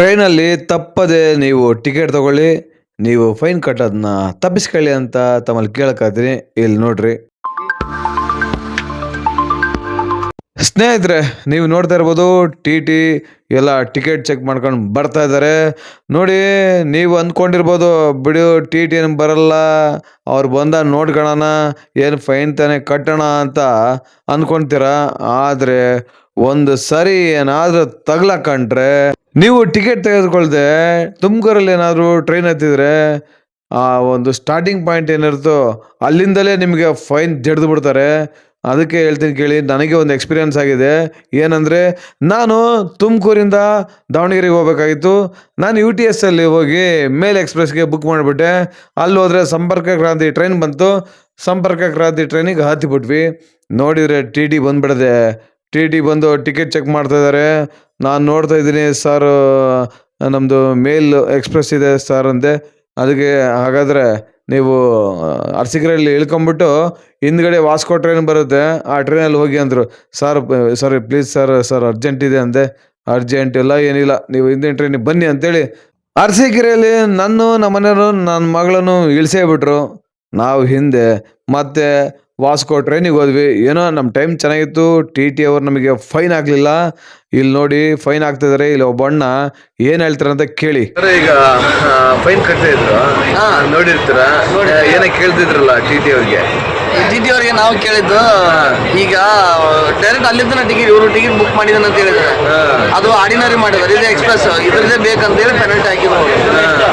ಟ್ರೈನಲ್ಲಿ ತಪ್ಪದೆ ನೀವು ಟಿಕೆಟ್ ತಗೊಳ್ಳಿ ನೀವು ಫೈನ್ ಕಟ್ಟೋದನ್ನ ತಪ್ಪಿಸ್ಕೊಳ್ಳಿ ಅಂತ ತಮ್ಮಲ್ಲಿ ಕೇಳಕತ್ತೀನಿ ಇಲ್ಲಿ ನೋಡ್ರಿ. ಸ್ನೇಹಿತರೆ, ನೀವು ನೋಡ್ತಾ ಇರ್ಬೋದು, ಟಿ ಟಿ ಎಲ್ಲ ಟಿಕೆಟ್ ಚೆಕ್ ಮಾಡ್ಕೊಂಡು ಬರ್ತಾ ಇದ್ದಾರೆ. ನೋಡಿ, ನೀವು ಅಂದ್ಕೊಂಡಿರ್ಬೋದು, ಬಿಡು, ಟಿ ಟಿ ಏನು ಬರಲ್ಲ, ಅವ್ರು ಬಂದ ನೋಡ್ಕೊಳ್ಳೋಣ, ಏನು ಫೈನ್ ತಾನೇ ಕಟ್ಟೋಣ ಅಂತ ಅಂದ್ಕೊಂತೀರ? ಆದರೆ, ಒಂದು ಸರಿ ಏನಾದರೂ ತಗ್ಲಕ್ಕಂಡ್ರೆ ನೀವು ಟಿಕೆಟ್ ತೆಗೆದುಕೊಳ್ದೆ, ತುಮಕೂರಲ್ಲಿ ಏನಾದರೂ ಟ್ರೈನ್ ಹತ್ತಿದ್ರೆ, ಆ ಒಂದು ಸ್ಟಾರ್ಟಿಂಗ್ ಪಾಯಿಂಟ್ ಏನಿರುತ್ತೋ, ಅಲ್ಲಿಂದಲೇ ನಿಮಗೆ ಫೈನ್ ಜಡ್ದು ಬಿಡ್ತಾರೆ. ಅದಕ್ಕೆ ಹೇಳ್ತೀನಿ ಕೇಳಿ, ನನಗೆ ಒಂದು ಎಕ್ಸ್ಪೀರಿಯನ್ಸ್ ಆಗಿದೆ. ಏನಂದರೆ, ನಾನು ತುಮಕೂರಿಂದ ದಾವಣಗೆರೆಗೆ ಹೋಗಬೇಕಾಗಿತ್ತು. ನಾನು ಯು ಟಿ ಎಸ್ಸಲ್ಲಿ ಹೋಗಿ ಮೇಲ್ ಎಕ್ಸ್ಪ್ರೆಸ್ಗೆ ಬುಕ್ ಮಾಡಿಬಿಟ್ಟೆ. ಅಲ್ಲಿ ಹೋದರೆ ಸಂಪರ್ಕ ಕ್ರಾಂತಿ ಟ್ರೈನ್ ಬಂತು. ಸಂಪರ್ಕ ಕ್ರಾಂತಿ ಟ್ರೈನಿಗೆ ಹತ್ತಿಬಿಟ್ವಿ ನೋಡಿದರೆ ಟಿ ಡಿ ಬಂದುಬಿಡದೆ. ಟಿ ಡಿ ಬಂದು ಟಿಕೆಟ್ ಚೆಕ್ ಮಾಡ್ತಾ ಇದ್ದಾರೆ ನಾನು ನೋಡ್ತಾ ಇದ್ದೀನಿ ಸರ್ ನಮ್ಮದು ಮೇಲ್ ಎಕ್ಸ್ಪ್ರೆಸ್ ಇದೆ ಸರ್ ಅಂದೆ ಅದಕ್ಕೆ ಹಾಗಾದರೆ ನೀವು ಅರಸೀಕೆರೆಯಲ್ಲಿ ಇಳ್ಕೊಂಬಿಟ್ಟು ಹಿಂದ್ಗಡೆ ವಾಸ್ಕೋ ಟ್ರೈನ್ ಬರುತ್ತೆ. ಆ ಟ್ರೈನಲ್ಲಿ ಹೋಗಿ ಅಂದರು, sir, sorry, please sir sir urgent ಇದೆ ಅಂದೆ. ಅರ್ಜೆಂಟ್ ಇಲ್ಲ ಏನಿಲ್ಲ. ನೀವು ಹಿಂದಿನ ಟ್ರೈನಿಗೆ ಬನ್ನಿ ಅಂತೇಳಿ ಅರಸೀಕೆರೆಯಲ್ಲಿ ನನ್ನ, ನಮ್ಮನೆಯವರು ನನ್ನ ಮಗಳನ್ನು ಇಳಿಸೇ ಬಿಟ್ರು. ನಾವು ಹಿಂದೆ ಮತ್ತೆ ವಾಸ್ಕೋ ಟ್ರೈನಿಗೆ ಹೋದ್ವಿ. ಏನೋ ನಮ್ಮ ಟೈಮ್ ಚೆನ್ನಾಗಿತ್ತು. ಟಿ ಟಿ ಅವ್ರು ನಮಗೆ ಫೈನ್ ಆಗಲಿಲ್ಲ ಇಲ್ಲಿ ನೋಡಿ ಫೈನ್ ಆಗ್ತಿದ್ದಾರೆ ಇಲ್ಲಿ ಒಬ್ಬ ಅಣ್ಣ ಏನು ಹೇಳ್ತಾರೆ ಅಂತ ಕೇಳಿ. ಈಗ ಫೈನ್ ಕಟ್ತಾ ಇದ್ರು. ನೋಡಿರ್ತೀರ? ಏನೇ ಕೇಳ್ತಿದ್ರಲ್ಲ ಟಿ ಟಿ ಅವ್ರಿಗೆ? ಟಿ ಟಿ ಅವರಿಗೆ ನಾವು ಕೇಳಿದ್ದು ಈಗ ಡೈರೆಕ್ಟ್ ಅಲ್ಲಿಂದ ಟಿಕೆಟ್ ಇವರು ಟಿಕೆಟ್ ಬುಕ್ ಮಾಡಿದಾನೆ ಅಂತ ಹೇಳಿದ್ರೆ ಅದು ಆರ್ಡಿನರಿ ಮಾಡಿದ್ದಾರೆ. ಇದೇ ಎಕ್ಸ್ಪ್ರೆಸ್ ಇದ್ರದೇ ಬೇಕಂತ ಹೇಳಿ ಪೆನಲ್ಟಿ ಹಾಕಿದ್ರು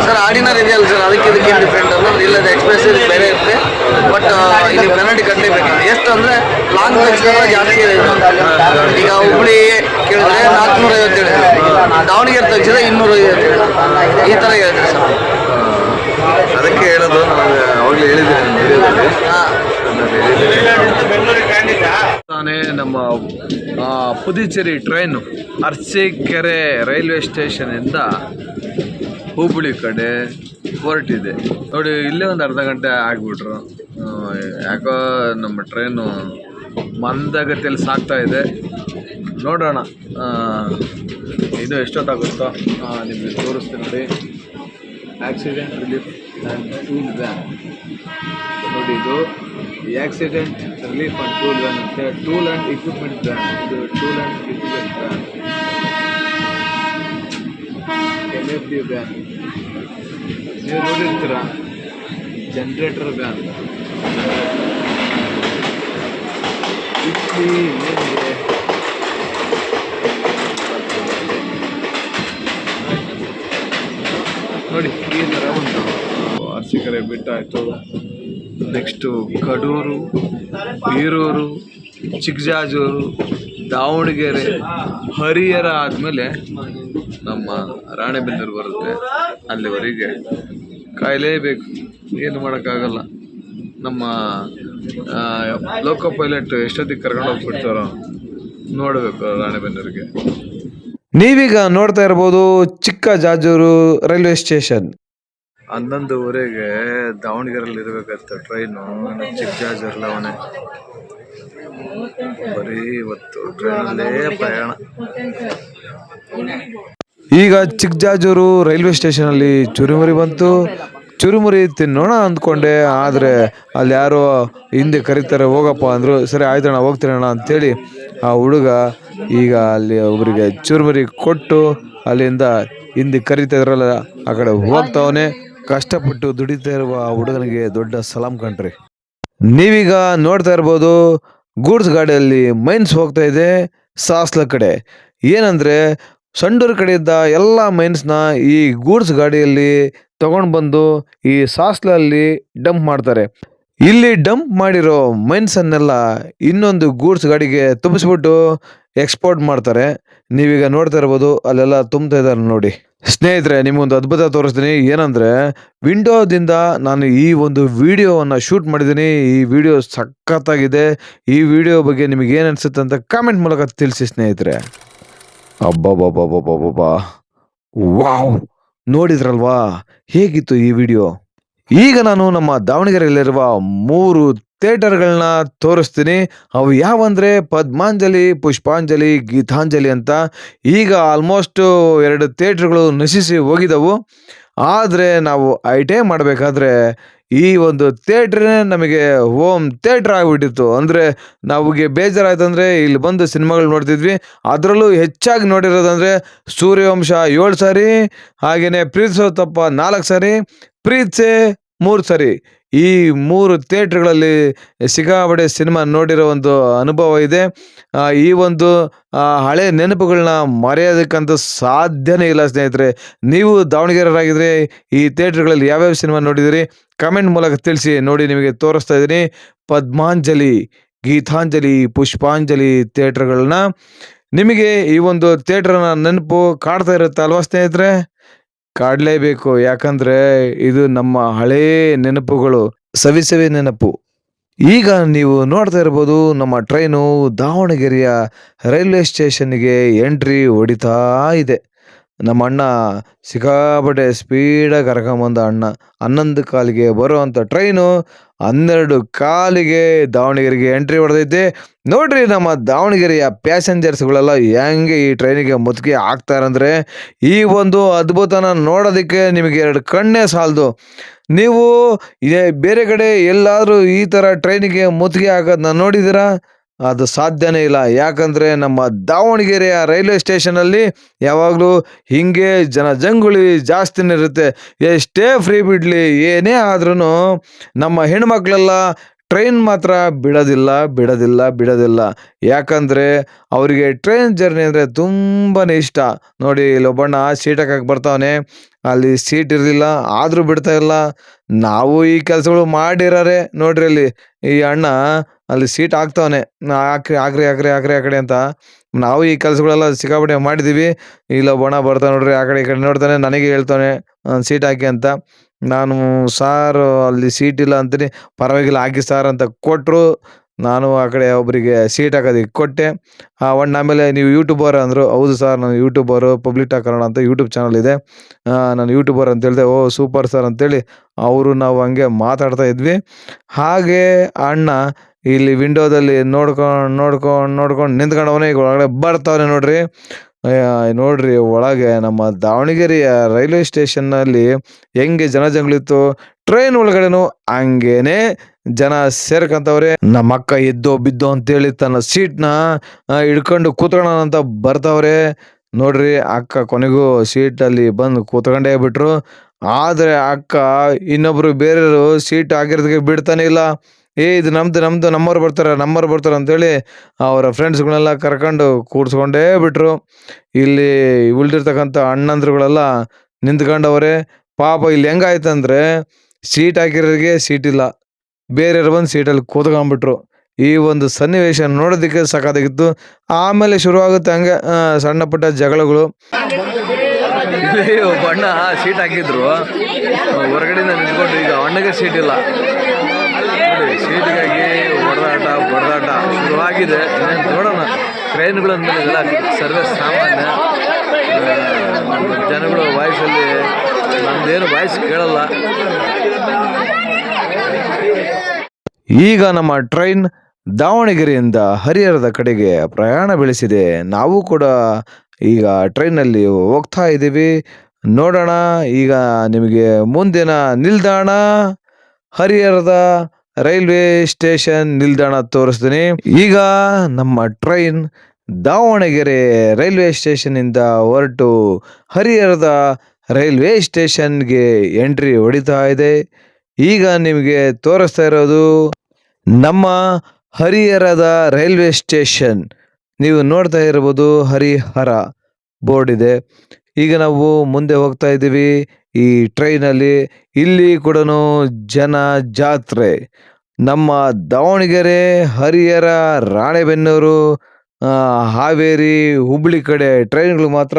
ಸರ್ ಆರ್ಡಿನರಿ ಇದೆಯಲ್ಲ ಸರ್ ಅದಕ್ಕೆ ಇದಕ್ಕೆ ಡಿಫ್ರೆಂಟ್ ಅಂದ್ರೆ ಇಲ್ಲ ಎಕ್ಸ್ಪ್ರೆಸ್ ಬೇರೆ ಇರುತ್ತೆ. ಬಟ್ ಇಲ್ಲಿ ಪೆನಲ್ಟಿ ಕಟ್ಟಲೇಬೇಕು. ಎಷ್ಟು ಅಂದ್ರೆ ಲಾಂಗ್ ತೆಗೆಸಿದ್ರೆ ಜಾಸ್ತಿ ಇದೆ. ಈಗ ಹುಬ್ಳಿ ಕೇಳಿದ್ರೆ ನಾಲ್ಕುನೂರ ಐವತ್ತು ಹೇಳಿದ್ರೆ. ದಾವಣಗೆರೆ ತಗ್ಸಿದ್ರೆ ಇನ್ನೂರ ಐವತ್ತು ಹೇಳಿದ್ರೆ. ಈ ಥರ ಹೇಳಿದ್ರೆ ಸರ್ ಅದಕ್ಕೆ ಹೇಳೋದು ನಾನು ಅವಾಗಲೇ ಹೇಳಿದ್ದೀನಿ ವಿಡಿಯೋದಲ್ಲಿ ನಮ್ಮ ಪುದುಚೇರಿ ಟ್ರೈನು ಅರ್ಸಿಕೆರೆ ರೈಲ್ವೆ ಸ್ಟೇಷನಿಂದ ಹುಬ್ಬಳ್ಳಿ ಕಡೆ ಹೊರಟಿದೆ. ನೋಡಿ, ಇಲ್ಲೇ ಒಂದು ಅರ್ಧ ಗಂಟೆ ಆಗಿಬಿಟ್ರು. ಯಾಕೋ ನಮ್ಮ ಟ್ರೈನು ಮಂದಗತಿಯಲ್ಲಿ ಸಾಗ್ತಾ ಇದೆ. ನೋಡೋಣ. ಇದು ಎಷ್ಟೊತ್ತಾಗುತ್ತೋ ನಿಮಗೆ ತೋರಿಸ್ತೀನಿ ನೋಡಿ. Accident relief and tool van ನೋಡಿ ಇದು. Accident relief and tool van ಅಂತೆ ಟೂಲ್ ಆ್ಯಂಡ್ ಇಕ್ವಿಪ್ಮೆಂಟ್ ವ್ಯಾನ್ ಇದು tool and equipment van M F D van ನೀವು ನೋಡಿರ್ತೀರ ಜನ್ರೇಟರ್ ವ್ಯಾನ್ ನೋಡಿ, ಈ ಥರ ಉಂಟು. ಅರ್ಸಿಕರೆ ಬಿಟ್ಟಾಯಿತು. ನೆಕ್ಸ್ಟು ಕಡೂರು ಬೀರೂರು ಚಿಕ್ಕಜಾಜೂರು ದಾವಣಗೆರೆ ಹರಿಹರ ಆದಮೇಲೆ ನಮ್ಮ ರಾಣೆಬೆನ್ನೂರು ಬರುತ್ತೆ. ಅಲ್ಲಿವರೆಗೆ ಕಾಯಲೇಬೇಕು. ಏನು ಮಾಡೋಕ್ಕಾಗಲ್ಲ. ನಮ್ಮ ಲೋಕೋ ಪೈಲಟ್ ಎಷ್ಟೊತ್ತಿಗೆ ಕರ್ಕೊಂಡು ಹೋಗ್ಬಿಡ್ತಾರೋ ನೋಡಬೇಕು ರಾಣೆಬೆನ್ನೂರಿಗೆ. ನೀವೀಗ ನೋಡ್ತಾ ಇರ್ಬೋದು ಚಿಕ್ಕ ಜಾಜೂರು ರೈಲ್ವೆ ಸ್ಟೇಷನ್. ಹನ್ನೊಂದುವರೆಗೆ ದಾವಣಗೆರೆಯಲ್ಲಿ ಇರಬೇಕಂತ ಟ್ರೈನು ಇರಲವನೆ ಬರೀ ಇವತ್ತು ಟ್ರೈನಲ್ಲೇ ಪ್ರಯಾಣ. ಈಗ ಚಿಕ್ಕಜಾಜೂರು ರೈಲ್ವೆ ಸ್ಟೇಷನಲ್ಲಿ ಚುರುಮುರಿ ಬಂತು. ಚುರುಮುರಿ ತಿನ್ನೋಣ ಅಂದ್ಕೊಂಡೆ, ಆದರೆ ಅಲ್ಲಿ ಯಾರೋ ಹಿಂದೆ ಕರೀತಾರೆ, ಹೋಗಪ್ಪ ಅಂದರು, ಸರಿ ಆಯ್ತಣ್ಣ ಹೋಗ್ತೀನಣ್ಣ ಅಂಥೇಳಿ ಆ ಹುಡುಗ ಈಗ ಅಲ್ಲಿ ಒಬ್ಬರಿಗೆ ಚುರುಮುರಿ ಕೊಟ್ಟು ಅಲ್ಲಿಂದ ಹಿಂದೆ ಕರಿತಾ ಇದ್ರಲ್ಲ, ಆ ಕಡೆ ಹೋಗ್ತಾವನೆ. ಕಷ್ಟಪಟ್ಟು ದುಡಿತಾ ಇರುವ ಹುಡುಗನಿಗೆ ದೊಡ್ಡ ಸಲಾಂ ಕಣ್ರಿ. ನೀವೀಗ ನೋಡ್ತಾ ಇರ್ಬೋದು, ಗೂಡ್ಸ್ ಗಾಡಿಯಲ್ಲಿ ಮೈನ್ಸ್ ಹೋಗ್ತಾ ಇದೆ ಸಾಸ್ಲ ಕಡೆ. ಏನಂದ್ರೆ, ಸಂಡೂರು ಕಡೆಯಿಂದ ಎಲ್ಲ ಮೈನ್ಸ್ನ ಈ ಗೂಡ್ಸ್ ಗಾಡಿಯಲ್ಲಿ ತಗೊಂಡು ಬಂದು ಈ ಸಾಸ್ಲಲ್ಲಿ ಡಂಪ್ ಮಾಡ್ತಾರೆ. ಇಲ್ಲಿ ಡಂಪ್ ಮಾಡಿರೋ ಮೈನ್ಸನ್ನೆಲ್ಲ ಇನ್ನೊಂದು ಗೂಡ್ಸ್ ಗಾಡಿಗೆ ತುಂಬಿಸ್ಬಿಟ್ಟು ಎಕ್ಸ್ಪೋರ್ಟ್ ಮಾಡ್ತಾರೆ. ನೀವೀಗ ನೋಡ್ತಾ ಇರ್ಬೋದು, ಅಲ್ಲೆಲ್ಲ ತುಂಬ್ತಾ ಇದ್ದಾರೆ ನೋಡಿ. ಸ್ನೇಹಿತರೆ, ನಿಮಗೊಂದು ಅದ್ಭುತ ತೋರಿಸ್ತೀನಿ. ಏನಂದರೆ, ವಿಂಡೋದಿಂದ ನಾನು ಈ ಒಂದು ವಿಡಿಯೋವನ್ನು ಶೂಟ್ ಮಾಡಿದ್ದೀನಿ. ಈ ವಿಡಿಯೋ ಸಖತ್ತಾಗಿದೆ. ಈ ವಿಡಿಯೋ ಬಗ್ಗೆ ನಿಮಗೆ ಏನು ಅನಿಸುತ್ತೆ ಅಂತ ಕಾಮೆಂಟ್ ಮೂಲಕ ತಿಳಿಸಿ ಸ್ನೇಹಿತರೆ. ಅಬ್ಬಬ್ಬಬ್ಬಬ್ಬಬ್ಬಬ್ಬಾ. ವಾವ್! ನೋಡಿದ್ರಲ್ವಾ? ಹೇಗಿತ್ತು ಈ ವಿಡಿಯೋ? ಈಗ ನಾನು ನಮ್ಮ ದಾವಣಗೆರೆಯಲ್ಲಿರುವ ಮೂರು ಥಿಯೇಟರ್ಗಳನ್ನ ತೋರಿಸ್ತೀನಿ. ಅವು ಯಾವಂದರೆ ಪದ್ಮಾಂಜಲಿ, ಪುಷ್ಪಾಂಜಲಿ, ಗೀತಾಂಜಲಿ ಅಂತ ಈಗ ಆಲ್ಮೋಸ್ಟು ಎರಡು ಥಿಯೇಟ್ರ್ಗಳು ನಶಿಸಿ ಹೋಗಿದ್ದವು ಆದರೆ ನಾವು ಐ ಟಿ ಐ ಮಾಡಬೇಕಾದ್ರೆ ಈ ಒಂದು ಥಿಯೇಟ್ರೇ ನಮಗೆ ಹೋಮ್ ಥಿಯೇಟ್ರ್ ಆಗಿಬಿಟ್ಟಿತ್ತು. ಅಂದರೆ ನಮಗೆ ಬೇಜಾರಾಯ್ತು ಅಂದರೆ ಇಲ್ಲಿ ಬಂದು ಸಿನಿಮಾಗಳು ನೋಡ್ತಿದ್ವಿ. ಅದರಲ್ಲೂ ಹೆಚ್ಚಾಗಿ ನೋಡಿರೋದಂದರೆ ಸೂರ್ಯವಂಶ ಏಳು ಸಾರಿ ಹಾಗೆಯೇ ಪ್ರೀತಿಸೋ ತಪ್ಪ ನಾಲ್ಕು ಸಾರಿ ಪ್ರೀತ್ಸೆ ಮೂರು ಸರಿ. ಈ ಮೂರು ಥಿಯೇಟ್ರ್ಗಳಲ್ಲಿ ಸಿಕ್ಕಾಪಟ್ಟೆ ಸಿನಿಮಾ ನೋಡಿರೋ ಒಂದು ಅನುಭವ ಇದೆ. ಈ ಒಂದು ಹಳೆ ನೆನಪುಗಳನ್ನ ಮರೆಯೋದಕ್ಕಂತೂ ಸಾಧ್ಯನೇ ಇಲ್ಲ ಸ್ನೇಹಿತರೆ. ನೀವು ದಾವಣಗೆರೆಯರಾಗಿದ್ದರೆ ಈ ಥಿಯೇಟ್ರ್ಗಳಲ್ಲಿ ಯಾವ್ಯಾವ ಸಿನಿಮಾ ನೋಡಿದಿರಿ? ಕಮೆಂಟ್ ಮೂಲಕ ತಿಳಿಸಿ, ನೋಡಿ ನಿಮಗೆ ತೋರಿಸ್ತಾ ಇದ್ದೀನಿ. ಪದ್ಮಾಂಜಲಿ, ಗೀತಾಂಜಲಿ, ಪುಷ್ಪಾಂಜಲಿ ಥಿಯೇಟ್ರ್ಗಳನ್ನ. ನಿಮಗೆ ಈ ಒಂದು ಥಿಯೇಟ್ರನ್ನ ನೆನಪು ಕಾಡ್ತಾ ಇರುತ್ತೆ ಅಲ್ವಾ ಸ್ನೇಹಿತರೆ? ಕಾಡಲೇಬೇಕು. ಯಾಕಂದರೆ ಇದು ನಮ್ಮ ಹಳೇ ನೆನಪುಗಳು ಸವಿ ಸವಿ ನೆನಪು. ಈಗ ನೀವು ನೋಡ್ತಾ ಇರ್ಬೋದು, ನಮ್ಮ ಟ್ರೈನು ದಾವಣಗೆರೆಯ ರೈಲ್ವೆ ಸ್ಟೇಷನ್ಗೆ ಎಂಟ್ರಿ ಹೊಡಿತಾ ಇದೆ. ನಮ್ಮ ಅಣ್ಣ ಸಿಕ್ಕಾಪಟ್ಟೆ ಸ್ಪೀಡಾಗಿ ಕರ್ಕೊಂಬಂದ ಅಣ್ಣ. ಹನ್ನೊಂದು ಕಾಲಿಗೆ ಬರುವಂಥ ಟ್ರೈನು ಹನ್ನೆರಡು ಕಾಲಿಗೆ ದಾವಣಗೆರೆಗೆ ಎಂಟ್ರಿ ಹೊಡೆದೈತೆ. ನೋಡ್ರಿ ನಮ್ಮ ದಾವಣಗೆರೆಯ ಪ್ಯಾಸೆಂಜರ್ಸ್ಗಳೆಲ್ಲ ಹೆಂಗೆ ಈ ಟ್ರೈನಿಗೆ ಮುತ್ತಿಗೆ ಹಾಕ್ತಾರಂದರೆ ಈ ಒಂದು ಅದ್ಭುತನ ನೋಡೋದಕ್ಕೆ ನಿಮಗೆ ಎರಡು ಕಣ್ಣೇ ಸಾಲದು. ನೀವು ಬೇರೆ ಕಡೆ ಎಲ್ಲಾದರೂ ಈ ಥರ ಟ್ರೈನಿಗೆ ಮುತ್ತಿಗೆ ಹಾಕೋದನ್ನ ನೋಡಿದ್ದೀರಾ? ಅದು ಸಾಧ್ಯನೇ ಇಲ್ಲ. ಯಾಕಂದರೆ ನಮ್ಮ ದಾವಣಗೆರೆಯ ರೈಲ್ವೆ ಸ್ಟೇಷನಲ್ಲಿ ಯಾವಾಗಲೂ ಹೀಗೆ ಜನ ಜಂಗುಳಿ ಜಾಸ್ತಿನೇ ಇರುತ್ತೆ. ಎಷ್ಟೇ ಫ್ರೀ ಬಿಡಲಿ, ಏನೇ ಆದ್ರೂ ನಮ್ಮ ಹೆಣ್ಮಕ್ಳೆಲ್ಲ ಟ್ರೈನ್ ಮಾತ್ರ ಬಿಡೋದಿಲ್ಲ ಬಿಡೋದಿಲ್ಲ ಬಿಡೋದಿಲ್ಲ. ಯಾಕಂದರೆ ಅವರಿಗೆ ಟ್ರೈನ್ ಜರ್ನಿ ಅಂದರೆ ತುಂಬಾ ಇಷ್ಟ. ನೋಡಿ ಇಲ್ಲೊಬ್ಬಣ್ಣ ಸೀಟ್ ಹಾಕಕ್ಕೆ ಬರ್ತಾವನೆ. ಅಲ್ಲಿ ಸೀಟ್ ಇರಲಿಲ್ಲ, ಆದರೂ ಬಿಡ್ತಾ ಇಲ್ಲ. ನಾವು ಈ ಕೆಲಸಗಳು ಮಾಡಿರಾರೆ. ನೋಡ್ರಿ ಅಲ್ಲಿ ಈ ಅಣ್ಣ ಅಲ್ಲಿ ಸೀಟ್ ಹಾಕ್ತಾವನೆ. ಹಾಕ್ರಿ ಹಾಕ್ರಿ ಹಾಕ್ರಿ ಹಾಕ್ರಿ ಆ ಕಡೆ ಅಂತ. ನಾವು ಈ ಕೆಲಸಗಳೆಲ್ಲ ಸಿಕ್ಕಾಪಟ್ಟೆ ಮಾಡಿದ್ದೀವಿ ಇಲ್ಲ, ಬಣ ಬರ್ತಾನೆ ನೋಡ್ರಿ, ಆ ಕಡೆ ಈ ಕಡೆ ನೋಡ್ತಾನೆ, ನನಗೆ ಹೇಳ್ತಾನೆ ಸೀಟ್ ಹಾಕಿ ಅಂತ. ನಾನು, ಸಾರ್, ಅಲ್ಲಿ ಸೀಟ್ ಇಲ್ಲ ಅಂತೀನಿ. ಪರವಾಗಿಲ್ಲ, ಹಾಕಿ ಸಾರ್ ಅಂತ ಕೊಟ್ಟರು ನಾನು ಆ ಕಡೆ ಒಬ್ಬರಿಗೆ ಸೀಟ್ ಹಾಕೋದಕ್ಕೆ ಕೊಟ್ಟೆ. ಆ ಅಣ್ಣ ಆಮೇಲೆ, ನೀವು ಯೂಟ್ಯೂಬರ್ ಅಂದರು. ಹೌದು ಸರ್, ನಾನು ಯೂಟ್ಯೂಬರು ಪಬ್ಲಿಕ್ ಟಾಕ್ ಅಂತ ಯೂಟ್ಯೂಬ್ ಚಾನಲ್ ಇದೆ. ನಾನು ಯೂಟ್ಯೂಬರ್ ಅಂತ ಹೇಳಿದೆ. ಓ, ಸೂಪರ್ ಸರ್ ಅಂತೇಳಿ, ಅವರು ನಾವು ಹಂಗೆ ಮಾತಾಡ್ತಾ ಇದ್ವಿ. ಹಾಗೆ ಅಣ್ಣ ಇಲ್ಲಿ ವಿಂಡೋದಲ್ಲಿ ನೋಡ್ಕೊಂಡು ನೋಡ್ಕೊಂಡು ನೋಡ್ಕೊಂಡು ನಿಂತ್ಕೊಂಡವನೇ ಈಗ ಒಳಗಡೆ ಬರ್ತಾವ್ರೆ ನೋಡ್ರಿ. ನೋಡ್ರಿ ಒಳಗೆ ನಮ್ಮ ದಾವಣಗೆರೆಯ ರೈಲ್ವೆ ಸ್ಟೇಷನ್ನಲ್ಲಿ ಹೆಂಗೆ ಜನ ಜಂಗಳಿತ್ತು ಟ್ರೈನ್ ಒಳಗಡೆನು ಹಂಗೇನೆ ಜನ ಸೇರ್ಕೊಂತವ್ರೆ. ನಮ್ಮ ಅಕ್ಕ ಎದ್ದೋ ಬಿದ್ದೋ ಅಂತೇಳಿ ತನ್ನ ಸೀಟ್ನ ಹಿಡ್ಕೊಂಡು ಕೂತ್ಕೊಳ್ಳೋಣ ಅಂತ ಬರ್ತಾವ್ರೆ. ನೋಡ್ರಿ ಅಕ್ಕ ಕೊನೆಗೂ ಸೀಟಲ್ಲಿ ಬಂದು ಕೂತ್ಕೊಂಡೇ ಬಿಟ್ರು. ಆದರೆ ಅಕ್ಕ ಇನ್ನೊಬ್ರು ಬೇರೆಯವರು ಸೀಟ್ ಆಗಿರೋದಕ್ಕೆ ಬಿಡ್ತಾನೆ ಇಲ್ಲ. ಏ, ಇದು ನಮ್ದು ನಮ್ದು, ನಮ್ಮವ್ರು ಬರ್ತಾರೆ ನಮ್ಮವ್ರು ಬರ್ತಾರೆ ಅಂತೇಳಿ ಅವರ ಫ್ರೆಂಡ್ಸ್ಗಳನ್ನೆಲ್ಲ ಕರ್ಕೊಂಡು ಕೂಡಿಸ್ಕೊಂಡೇ ಬಿಟ್ರು. ಇಲ್ಲಿ ಉಳ್ದಿರ್ತಕ್ಕಂಥ ಅಣ್ಣಂದ್ರುಗಳೆಲ್ಲ ನಿಂತ್ಕೊಂಡವ್ರೆ, ಪಾಪ ಇಲ್ಲಿ ಹೆಂಗಾಯ್ತಂದ್ರೆ ಸೀಟ್ ಹಾಕಿರೋರಿಗೆ ಸೀಟ್ ಇಲ್ಲ. ಬೇರೆಯವ್ರು ಬಂದು ಸೀಟಲ್ಲಿ ಕೂತ್ಕೊಂಡ್ಬಿಟ್ರು. ಈ ಒಂದು ಸನ್ನಿವೇಶ ನೋಡೋದಕ್ಕೆ ಸಖತ್ತಾಗಿತ್ತು ಆಮೇಲೆ ಶುರುವಾಗುತ್ತೆ ಹಂಗೆ ಸಣ್ಣ ಪುಟ್ಟ ಜಗಳಗಳು. ಅಣ್ಣ ಸೀಟ್ ಹಾಕಿದ್ರು. ಹೊರಗಡೆಯಿಂದ ನಿಂತ್ಕೊಂಡು ಈಗ ಅಣ್ಣಗೆ ಸೀಟ್ ಇಲ್ಲ. ನೋಡಿ ಸೀಟಿಗಾಗಿ ಹೊಡೆದಾಟ ಬಡದಾಟ ಶುರುವಾಗಿದೆ. ನೋಡೋಣ. ಟ್ರೈನ್ಗಳ ಮೇಲೆ ಇದೆಲ್ಲ ಸರ್ವಿಸ್ ಸಾಮಾನ್ಯ. ಜನಗಳು ವಾಯ್ಸಲ್ಲಿ ನಮ್ದೇನು ವಾಯ್ಸ್ ಕೇಳಲ್ಲ. ಈಗ ನಮ್ಮ ಟ್ರೈನ್ ದಾವಣಗೆರೆಯಿಂದ ಹರಿಹರದ ಕಡೆಗೆ ಪ್ರಯಾಣ ಬೆಳೆಸಿದೆ. ನಾವು ಕೂಡ ಈಗ ಟ್ರೈನಲ್ಲಿ ಹೋಗ್ತಾ ಇದ್ದೀವಿ. ನೋಡೋಣ. ಈಗ ನಿಮಗೆ ಮುಂದಿನ ನಿಲ್ದಾಣ ಹರಿಹರದ ರೈಲ್ವೆ ಸ್ಟೇಷನ್ ನಿಲ್ದಾಣ ತೋರಿಸ್ತೀನಿ. ಈಗ ನಮ್ಮ ಟ್ರೈನ್ ದಾವಣಗೆರೆ ರೈಲ್ವೆ ಸ್ಟೇಷನ್ನಿಂದ ಹೊರಟು ಹರಿಹರದ ರೈಲ್ವೆ ಸ್ಟೇಷನ್ಗೆ ಎಂಟ್ರಿ ಹೊಡಿತಾ ಇದೆ. ಈಗ ನಿಮಗೆ ತೋರಿಸ್ತಾ ಇರೋದು ನಮ್ಮ ಹರಿಹರದ ರೈಲ್ವೆ ಸ್ಟೇಷನ್. ನೀವು ನೋಡ್ತಾ ಇರ್ಬೋದು ಹರಿಹರ ಬೋರ್ಡ್ ಇದೆ. ಈಗ ನಾವು ಮುಂದೆ ಹೋಗ್ತಾ ಇದ್ದೀವಿ ಈ ಟ್ರೈನಲ್ಲಿ. ಇಲ್ಲಿ ಕೂಡ ಜನ ಜಾತ್ರೆ. ನಮ್ಮ ದಾವಣಗೆರೆ, ಹರಿಹರ, ರಾಣೆಬೆನ್ನೂರು ಹಾವೇರಿ, ಹುಬ್ಳಿ ಕಡೆ ಟ್ರೈನ್ಗಳು ಮಾತ್ರ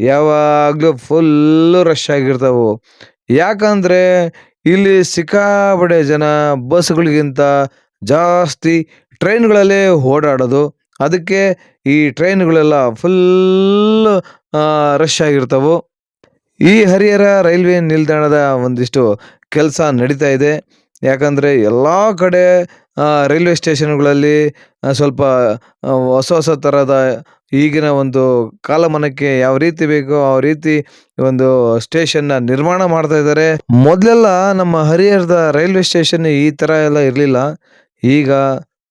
ಯಾವಾಗಲೂ ಫುಲ್ಲು ರಶ್ ಆಗಿರ್ತಾವೆ. ಯಾಕಂದರೆ ಇಲ್ಲಿ ಸಿಕ್ಕಾಪಟ್ಟೆ ಜನ ಬಸ್ಗಳಿಗಿಂತ ಜಾಸ್ತಿ ಟ್ರೈನ್ಗಳಲ್ಲೇ ಓಡಾಡೋದು. ಅದಕ್ಕೆ ಈ ಟ್ರೈನ್ಗಳೆಲ್ಲ ಫುಲ್ ರಶ್ ಆಗಿರ್ತವೆ. ಈ ಹರಿಹರ ರೈಲ್ವೆ ನಿಲ್ದಾಣದ ಒಂದಿಷ್ಟು ಕೆಲಸ ನಡೀತಾ ಇದೆ. ಯಾಕಂದರೆ ಎಲ್ಲ ಕಡೆ ರೈಲ್ವೆ ಸ್ಟೇಷನ್ಗಳಲ್ಲಿ ಸ್ವಲ್ಪ ಹೊಸ ಹೊಸ ಥರದ ಈಗಿನ ಒಂದು ಕಾಲಮಾನಕ್ಕೆ ಯಾವ ರೀತಿ ಬೇಕೋ ಆ ರೀತಿ ಒಂದು ಸ್ಟೇಷನ್ನ ನಿರ್ಮಾಣ ಮಾಡ್ತಾ ಇದ್ದಾರೆ. ಮೊದಲೆಲ್ಲ ನಮ್ಮ ಹರಿಹರದ ರೈಲ್ವೆ ಸ್ಟೇಷನ್ ಈ ಥರ ಎಲ್ಲ ಇರಲಿಲ್ಲ. ಈಗ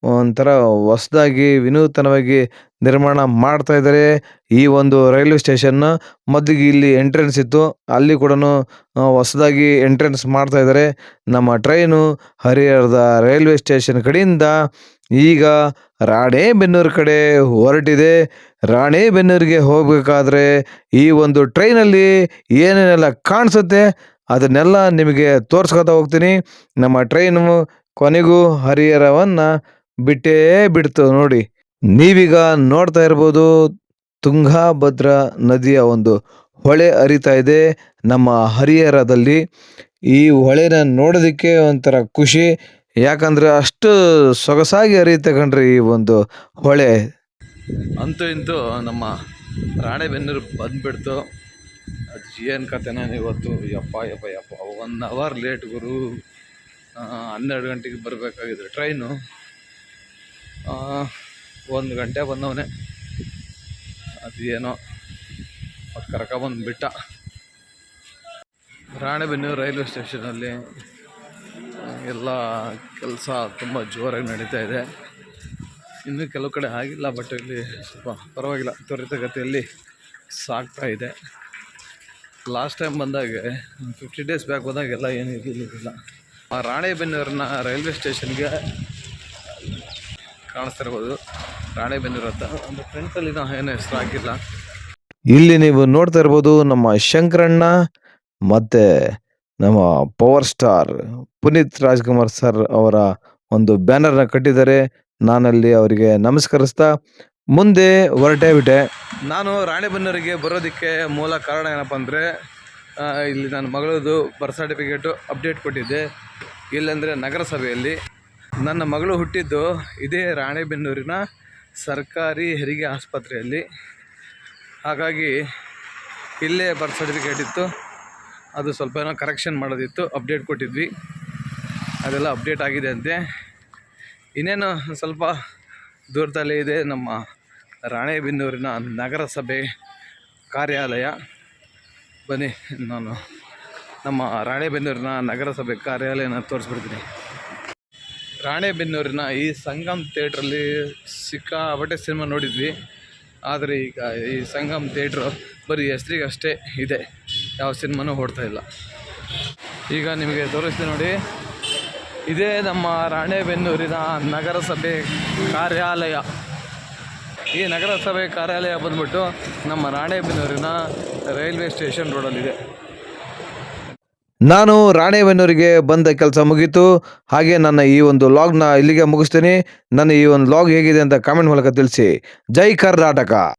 ಒಂಥರ ಹೊಸದಾಗಿ ವಿನೂತನವಾಗಿ ನಿರ್ಮಾಣ ಮಾಡ್ತಾ ಇದ್ದಾರೆ. ಈ ಒಂದು ರೈಲ್ವೆ ಸ್ಟೇಷನ್ ಮೊದಲಿಗೆ ಇಲ್ಲಿ ಎಂಟ್ರೆನ್ಸ್ ಇತ್ತು. ಅಲ್ಲಿ ಕೂಡ ಹೊಸದಾಗಿ ಎಂಟ್ರೆನ್ಸ್ ಮಾಡ್ತಾ ಇದ್ದಾರೆ. ನಮ್ಮ ಟ್ರೈನು ಹರಿಹರದ ರೈಲ್ವೆ ಸ್ಟೇಷನ್ ಕಡೆಯಿಂದ ಈಗ ರಾಣೆಬೆನ್ನೂರು ಕಡೆ ಹೊರಟಿದೆ. ರಾಣೆಬೆನ್ನೂರಿಗೆ ಹೋಗಬೇಕಾದ್ರೆ ಈ ಒಂದು ಟ್ರೈನಲ್ಲಿ ಏನೇನೆಲ್ಲ ಕಾಣಿಸುತ್ತೆ ಅದನ್ನೆಲ್ಲ ನಿಮಗೆ ತೋರಿಸ್ಕೊತಾ ಹೋಗ್ತೀನಿ. ನಮ್ಮ ಟ್ರೈನು ಕೊನೆಗೂ ಹರಿಹರವನ್ನು ಬಿಟ್ಟೇ ಬಿಡ್ತು ನೋಡಿ. ನೀವೀಗ ನೋಡ್ತಾ ಇರ್ಬೋದು, ತುಂಗಾಭದ್ರಾ ನದಿಯ ಒಂದು ಹೊಳೆ ಹರಿತಾ ಇದೆ. ನಮ್ಮ ಹರಿಹರದಲ್ಲಿ ಈ ಹೊಳೆನ ನೋಡೋದಕ್ಕೆ ಒಂಥರ ಖುಷಿ. ಯಾಕಂದರೆ ಅಷ್ಟು ಸೊಗಸಾಗಿ ಹರಿಯುತ್ತೆ ಕಣ್ರಿ ಈ ಒಂದು ಹೊಳೆ. ಅಂತೂ ಇಂತೂ ನಮ್ಮ ರಾಣೆಬೆನ್ನೂರು ಬಂದ್ಬಿಡ್ತು. ಅದು ಏನು ನಾನು ಇವತ್ತು ಯಪ್ಪ ಯಪ್ಪ ಯಪ್ಪ ಒನ್ ಅವರ್ ಲೇಟ್ ಗುರು. ಹನ್ನೆರಡು ಗಂಟೆಗೆ ಬರಬೇಕಾಗಿದ್ರು ಟ್ರೈನು. ಒಂದು ಗಂಟೆ ಬಂದವನೆ. ಅದು ಏನೋ ಅದು ಕರ್ಕೊಬಂದು ಬಿಟ್ಟ ರಾಣೆಬೆನ್ನೂರು ರೈಲ್ವೆ ಸ್ಟೇಷನಲ್ಲಿ ಎಲ್ಲ ಕೆಲಸ ತುಂಬ ಜೋರಾಗಿ ನಡೀತಾ ಇದೆ. ಇನ್ನೂ ಕೆಲವು ಕಡೆ ಆಗಿಲ್ಲ, ಬಟ್ ಇಲ್ಲಿ ಸ್ವಲ್ಪ ಪರವಾಗಿಲ್ಲ. ತ್ವರಿತಗತಿಯಲ್ಲಿ ಸಾಗ್ತಾ ಇದೆ. ಲಾಸ್ಟ್ ಟೈಮ್ ಬಂದಾಗ, ಫಿಫ್ಟಿ ಡೇಸ್ ಬ್ಯಾಕ್ ಬಂದಾಗೆಲ್ಲ ಏನು ಇರಲಿಲ್ಲ ಆ ರಾಣೆಬೆನ್ನೂರಿನ ರೈಲ್ವೆ ಸ್ಟೇಷನ್ಗೆ ಕಾಣಿಸ್ತಿರ್ಬೋದು. ರಾಣೆಬೆನ್ನೂರು ಅಂತ ಒಂದು ಫ್ರೆಂಡ್ಸಲ್ಲಿ ಏನು ಹೆಸರು ಹಾಕಿಲ್ಲ. ಇಲ್ಲಿ ನೀವು ನೋಡ್ತಾ ಇರ್ಬೋದು ನಮ್ಮ ಶಂಕರಣ್ಣ ಮತ್ತೆ ನಮ್ಮ power star Puneeth Rajkumar sir ಅವರ ಒಂದು ಬ್ಯಾನರ್ನ ಕಟ್ಟಿದ್ದಾರೆ. ನಾನಲ್ಲಿ ಅವರಿಗೆ ನಮಸ್ಕರಿಸ್ತಾ ಮುಂದೆ ಹೊರಟೇ ಬಿಟ್ಟೆ. ನಾನು ರಾಣೆಬೆನ್ನೂರಿಗೆ ಬರೋದಕ್ಕೆ ಮೂಲ ಕಾರಣ ಏನಪ್ಪ ಅಂದರೆ ಇಲ್ಲಿ ನನ್ನ ಮಗಳದು ಬರ್ತ್ ಸರ್ಟಿಫಿಕೇಟು ಅಪ್ಡೇಟ್ ಕೊಟ್ಟಿದ್ದೆ. ಇಲ್ಲಂದರೆ ನಗರಸಭೆಯಲ್ಲಿ ನನ್ನ ಮಗಳು ಹುಟ್ಟಿದ್ದು ಇದೇ ರಾಣೆಬೆನ್ನೂರಿನ ಸರ್ಕಾರಿ ಹೆರಿಗೆ ಆಸ್ಪತ್ರೆಯಲ್ಲಿ. ಹಾಗಾಗಿ ಇಲ್ಲೇ ಬರ್ತ್ ಸರ್ಟಿಫಿಕೇಟ್ ಇತ್ತು. ಅದು ಸ್ವಲ್ಪ ಏನೋ ಕರೆಕ್ಷನ್ ಮಾಡೋದಿತ್ತು ಅಪ್ಡೇಟ್ ಕೊಟ್ಟಿದ್ವಿ. ಅದೆಲ್ಲ ಅಪ್ಡೇಟ್ ಆಗಿದೆ ಅಂತೆ. ಇನ್ನೇನು ಸ್ವಲ್ಪ ದೂರದಲ್ಲೇ ಇದೆ ನಮ್ಮ ರಾಣೆಬೆನ್ನೂರಿನ ನಗರಸಭೆ ಕಾರ್ಯಾಲಯ. ಬನ್ನಿ, ನಾನು ನಮ್ಮ ರಾಣೆಬೆನ್ನೂರಿನ ನಗರಸಭೆ ಕಾರ್ಯಾಲಯನ ತೋರಿಸ್ಬಿಡ್ತೀನಿ. ರಾಣೆಬೆನ್ನೂರಿನ ಈ ಸಂಗಮ್ ಥಿಯೇಟ್ರಲ್ಲಿ ಸಿಕ್ಕಾಪಟ್ಟೆ ಸಿನಿಮಾ ನೋಡಿದ್ವಿ. ಆದರೆ ಈಗ ಈ ಸಂಗಮ್ ಥಿಯೇಟ್ರು ಬರೀ ಹೆಸರಿಗಷ್ಟೇ ಇದೆ. ಯಾವ ಸಿನಿಮಾನೂ ಓಡ್ತಾ ಇಲ್ಲ. ಈಗ ನಿಮಗೆ ತೋರಿಸ್ತೀನಿ ನೋಡಿ. ಇದೇ ನಮ್ಮ ರಾಣೆಬೆನ್ನೂರಿನ ನಗರಸಭೆ ಕಾರ್ಯಾಲಯ. ಈ ನಗರಸಭೆ ಕಾರ್ಯಾಲಯ ಬಂದ್ಬಿಟ್ಟು ನಮ್ಮ ರಾಣೆಬೆನ್ನೂರಿನ ರೈಲ್ವೆ ಸ್ಟೇಷನ್ ರೋಡಲ್ಲಿದೆ. ನಾನು ರಾಣೆಬೆನ್ನೂರಿಗೆ ಬಂದ ಕೆಲಸ ಮುಗೀತು. ಹಾಗೆ ನನ್ನ ಈ ಒಂದು ಲಾಗ್ನ ಇಲ್ಲಿಗೆ ಮುಗಿಸ್ತೀನಿ. ನನ್ನ ಈ ಒಂದು ಲಾಗ್ ಹೇಗಿದೆ ಅಂತ ಕಾಮೆಂಟ್ ಮೂಲಕ ತಿಳಿಸಿ. ಜೈ ಕರ್ನಾಟಕ.